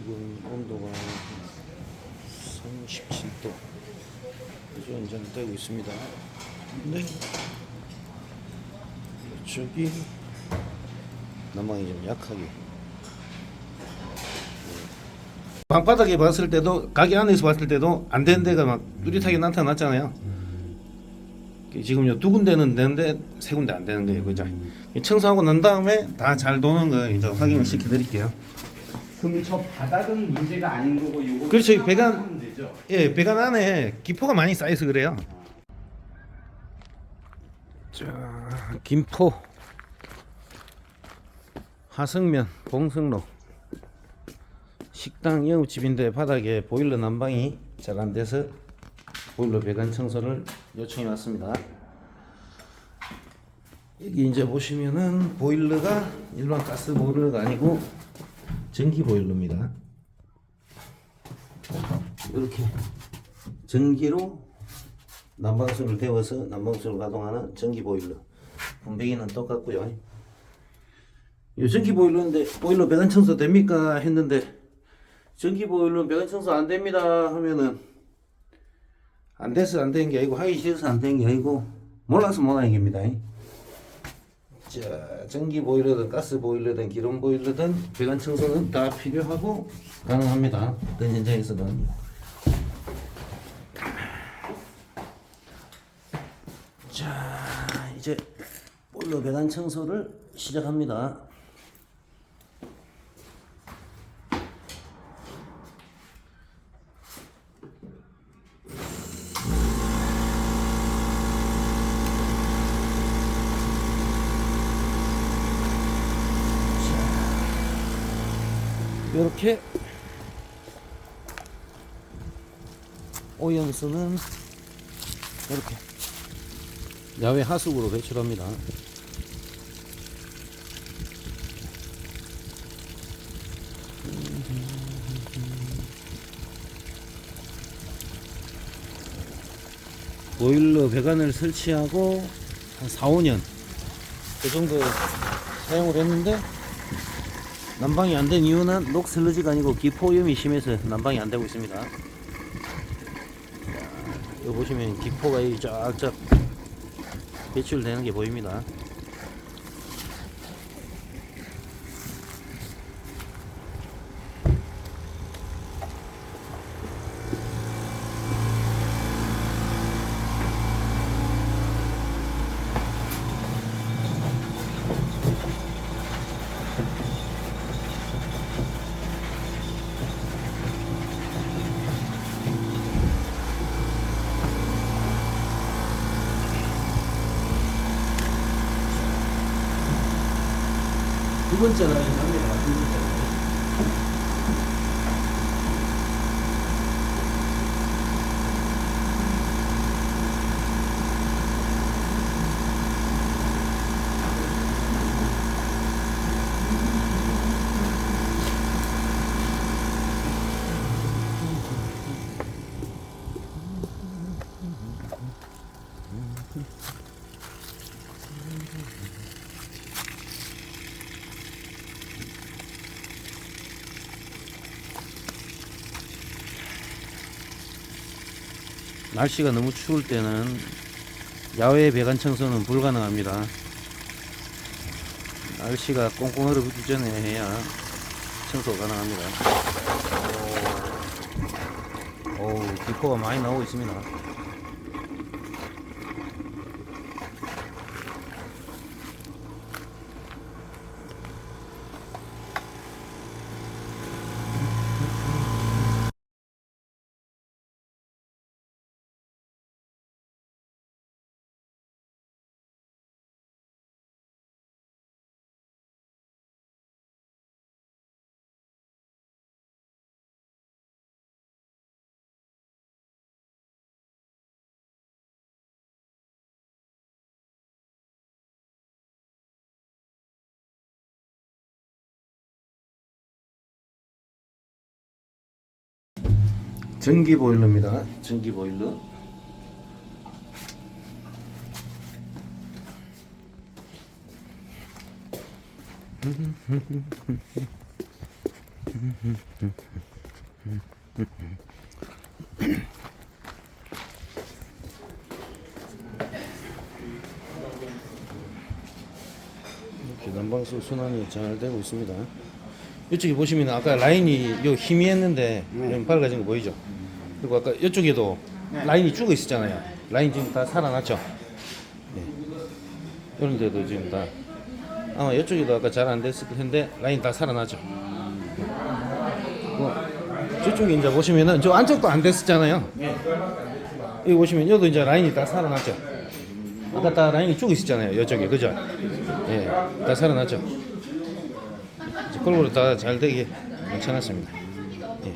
지금 온도가 37도 아주 연장되고 있습니다. 근데 이쪽이 난방이 좀 약하게 방바닥에 봤을 때도 가게 안에서 봤을 때도 안 되는 데가 막 뚜렷하게 나타났잖아요. 지금 두 군데는 되는데 세 군데 안 되는 거예요, 그죠? 청소하고 난 다음에 다 잘 도는 거 이제 확인을 시켜드릴게요. 그럼 저 바닥은 문제가 아닌 거고 요거 그렇죠, 이 배관- 하면 되죠. 예, 배관 안에 기포가 많이 쌓여서 그래요. 자, 김포 하성면 봉성로 식당 영업집인데 바닥에 보일러 난방이 잘 안 돼서 보일러 배관 청소를 요청해 왔습니다. 여기 이제 보시면은 보일러가 일반 가스 보일러가 아니고 전기 보일러입니다. 이렇게 전기로 난방수를 데워서 난방수를 가동하는 전기 보일러 분배기는 똑같고요. 이 전기 보일러인데 보일러 배관 청소 됩니까? 했는데 전기 보일러 배관 청소 안 됩니다 하면은 안 돼서 안 되는 게 아니고 하기 싫어서 안 되는 게 아니고 몰라서 못 하는 겁니다 자 전기 보일러든 가스 보일러든 기름 보일러든 배관 청소는 다 필요하고 가능합니다 어떤 현장에서든 자 이제 볼로 배관 청소를 시작합니다. 이렇게. 오염수는 이렇게. 야외 하수구로 배출합니다. 보일러 배관을 설치하고 한 4, 5년. 그 정도 사용을 했는데 난방이 안 된 이유는 녹슬러지가 아니고 기포오염이 심해서 난방이 안 되고 있습니다. 자, 여기 보시면 기포가 이 쫙쫙 배출되는 게 보입니다. 두 번째 라인 갑니다. 두 번째 라인. 날씨가 너무 추울 때는 야외 배관 청소는 불가능합니다. 날씨가 꽁꽁 얼어붙기 전에 해야 청소 가능합니다. 오, 오, 기포가 많이 나오고 있습니다. 전기 보일러입니다. 전기 보일러. 이렇게 난방수 순환이 잘 되고 있습니다. 이쪽에 보시면 아까 라인이 요 희미했는데 좀 밝아진 거 보이죠? 그리고 아까 이쪽에도 라인이 죽어 있었잖아요. 라인 지금 다 살아났죠? 네. 이런 데도 지금 다 아마 이쪽에도 아까 잘 안 됐을 텐데 라인 다 살아나죠. 그 저쪽에 이제 보시면은 저 안쪽도 안 됐었잖아요. 여기 보시면 여기도 이제 라인이 다 살아났죠. 아까 다 라인이 죽어 있었잖아요. 이쪽에 그죠? 예, 다 살아났죠. 뒷골고루 다 잘 되게 괜찮았습니다. 예.